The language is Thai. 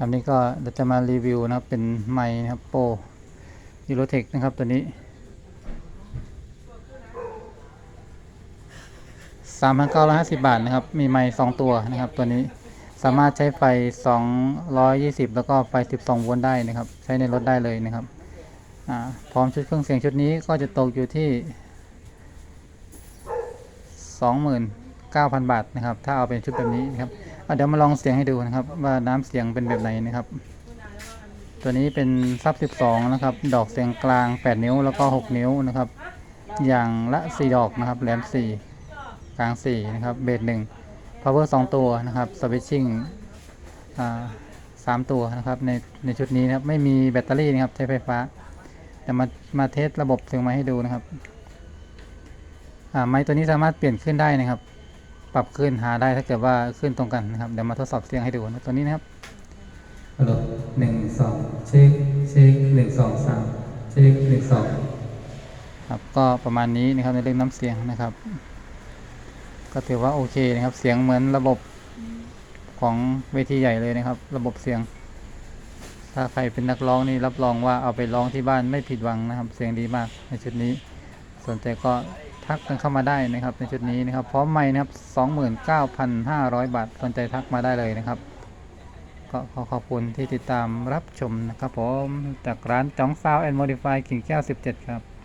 อันนี้ก็เราจะมารีวิวนะครับเป็นไมค์นะครับโปรยูโรเทคนะครับตัวนี้3,950บาทนะครับ มีไมค์2ตัวนะครับ ตัวนี้สามารถใช้ไฟ220แล้วก็ไฟ12โวลต์ได้นะครับ ใช้ในรถได้เลยนะครับพร้อมชุดเครื่องเสียงชุดนี้ก็จะตกอยู่ที่ 9,000 บาทนะครับ ถ้าเอาเป็นชุดแบบนี้นะครับเดี๋ยวมาลองเสียงให้ดูนะครับ ว่าน้ำเสียงเป็นแบบไหนนะครับ ตัวนี้เป็นซับ 12 นะครับ ดอกเสียงกลาง 8 นิ้วแล้วก็ 6 นิ้วนะครับ อย่างละ 4 ดอกนะครับ แหลม 4 กลาง 4 นะครับ เบส1 power 2ตัวนะครับ switching อ่าสามตัวนะครับในในชุดนี้นะครับไม่มีแบตเตอรี่นะครับใช้ไฟฟ้าแต่มามาเทสระบบเสียงไม้ให้ดูนะครับอ่าไม้ตัวนี้สามารถเปลี่ยนขึ้นได้นะครับ ปรับขึ้นหาได้ถ้าเกิดว่าขึ้นตรงกันนะครับ เดี๋ยวมาทดสอบเสียงให้ดูนะตัวนี้นะครับฮัลโหลหนึ่งสองเช็คเช็คหนึ่งสองสามเช็คหนึ่งสองครับก็ประมาณนี้นะครับในเรื่องน้ำเสียงนะครับ ก็ถือว่าโอเคนะครับ เสียงเหมือนระบบของเวทีใหญ่เลยนะครับ ระบบเสียง ถ้าใครเป็นนักร้องนี่รับรองว่าเอาไปร้องที่บ้านไม่ผิดหวังนะครับ เสียงดีมากในชุดนี้ สนใจก็ ทักกันเข้ามาได้นะครับ ในชุดนี้นะครับ พร้อมไม้นะครับ 29,500 บาทสนใจทักมาได้เลยนะครับ ก็ขอขอบคุณที่ติดตามรับชมนะครับผม จากร้านจ้องซาวแอนด์โมดิฟายกิ่งแก้ว 17 ครับ